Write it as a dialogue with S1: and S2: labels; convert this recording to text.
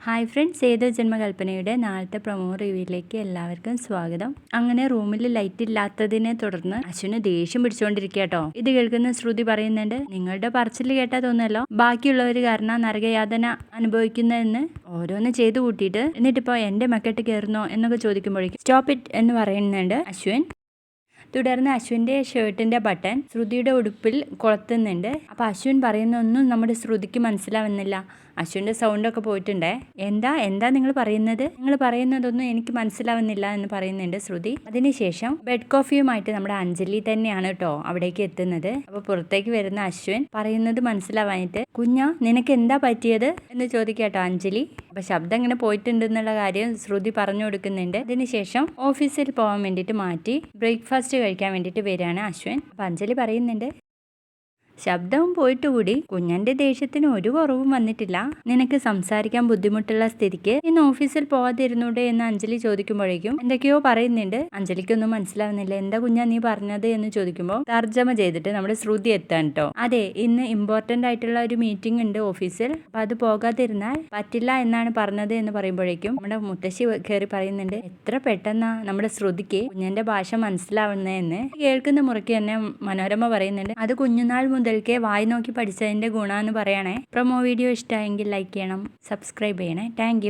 S1: Hi friends ഏതോ ജന്മകൽപ്പനയുടെ നാളത്തെ promo റിവ്യൂയിലേക്ക് എല്ലാവർക്കും സ്വാഗതം. അങ്ങനെ റൂമിൽ ലൈറ്റ് ഇല്ലാത്തതിനെ തുടർന്ന് അശ്വിന് ദേഷ്യം പിടിച്ചുകൊണ്ടിരിക്കുക കേട്ടോ ഇത് കേൾക്കുന്ന ശ്രുതി പറയുന്നുണ്ട് നിങ്ങളുടെ പറച്ചിൽ കേട്ടാ തോന്നല്ലോ ബാക്കിയുള്ളവർ കാരണം നരകയാതന അനുഭവിക്കുന്നതെന്ന് ഓരോന്ന് ചെയ്തു കൂട്ടിയിട്ട് എന്നിട്ടിപ്പോ എന്റെ മക്കെട്ട് കയറുന്നോ എന്നൊക്കെ ചോദിക്കുമ്പോഴേക്കും സ്റ്റോപ്പ് ഇറ്റ് എന്ന് പറയുന്നുണ്ട് അശ്വിൻ. തുടർന്ന് അശ്വിന്റെ ഷർട്ടിന്റെ ബട്ടൺ ശ്രുതിയുടെ ഉടുപ്പിൽ കൊളുത്തുന്നുണ്ട്. അപ്പോൾ അശ്വിൻ പറയുന്നൊന്നും നമ്മുടെ ശ്രുതിക്ക് മനസ്സിലാവുന്നില്ല. അശ്വിന്റെ സൗണ്ടൊക്കെ പോയിട്ടുണ്ടേ. എന്താ എന്താ നിങ്ങൾ പറയുന്നത്? നിങ്ങൾ പറയുന്നതൊന്നും എനിക്ക് മനസ്സിലാവുന്നില്ല എന്ന് പറയുന്നുണ്ട് ശ്രുതി. അതിനുശേഷം ബെഡ് കോഫിയുമായിട്ട് നമ്മുടെ അഞ്ജലി തന്നെയാണ് കേട്ടോ അവിടേക്ക് എത്തുന്നത്. അപ്പോൾ പുറത്തേക്ക് വരുന്ന അശ്വിൻ പറയുന്നത് മനസ്സിലാവാനായിട്ട് കുഞ്ഞ നിനക്ക് എന്താ പറ്റിയത്? എന്ന് ചോദിക്കാട്ടോ അഞ്ജലി. അപ്പൊ ശബ്ദം ഇങ്ങനെ പോയിട്ടുണ്ട് എന്നുള്ള കാര്യം ശ്രുതി പറഞ്ഞു കൊടുക്കുന്നുണ്ട്. അതിനുശേഷം ഓഫീസിൽ പോകാൻ വേണ്ടിയിട്ട് മാറ്റി ബ്രേക്ക്ഫാസ്റ്റ് കഴിക്കാൻ വേണ്ടിയിട്ട് വരികയാണ് അശ്വിൻ. അപ്പൊ അഞ്ജലി പറയുന്നുണ്ട്. ശബ്ദവും പോയിട്ട് കൂടി കുഞ്ഞന്റെ ദേഷ്യത്തിന് ഒരു കുറവും വന്നിട്ടില്ല. നിനക്ക് സംസാരിക്കാൻ ബുദ്ധിമുട്ടുള്ള സ്ഥിതിക്ക് ഇന്ന് ഓഫീസിൽ പോവാതിരുന്നൂടെ എന്ന് അഞ്ജലി ചോദിക്കുമ്പോഴേക്കും എന്തൊക്കെയോ പറയുന്നുണ്ട്. അഞ്ജലിക്കൊന്നും മനസ്സിലാവുന്നില്ല. എന്താ കുഞ്ഞാ നീ പറഞ്ഞത് എന്ന് ചോദിക്കുമ്പോൾ തർജമ ചെയ്തിട്ട് നമ്മുടെ ശ്രുതി എത്താൻ കേട്ടോ അതെ ഇന്ന് ഇമ്പോർട്ടന്റ് ആയിട്ടുള്ള ഒരു മീറ്റിംഗ് ഉണ്ട് ഓഫീസിൽ. അപ്പൊ അത് പോകാതിരുന്നാൽ പറ്റില്ല എന്നാണ് പറഞ്ഞത് എന്ന് പറയുമ്പോഴേക്കും നമ്മുടെ മുത്തശ്ശി കയറി പറയുന്നുണ്ട് എത്ര പെട്ടെന്നാ നമ്മുടെ ശ്രുതിക്ക് കുഞ്ഞന്റെ ഭാഷ മനസ്സിലാവുന്നതെന്ന്. കേൾക്കുന്ന മുറയ്ക്ക് തന്നെ മനോരമ പറയുന്നുണ്ട് അത് കുഞ്ഞുനാൾ മുതൽ മുതൽക്കേ വായി നോക്കി പഠിച്ചതിന്റെ ഗുണമെന്ന് പറയണേ. പ്രൊമോ വീഡിയോ ഇഷ്ടമായെങ്കിൽ ലൈക്ക് ചെയ്യണം സബ്സ്ക്രൈബ് ചെയ്യണേ. താങ്ക്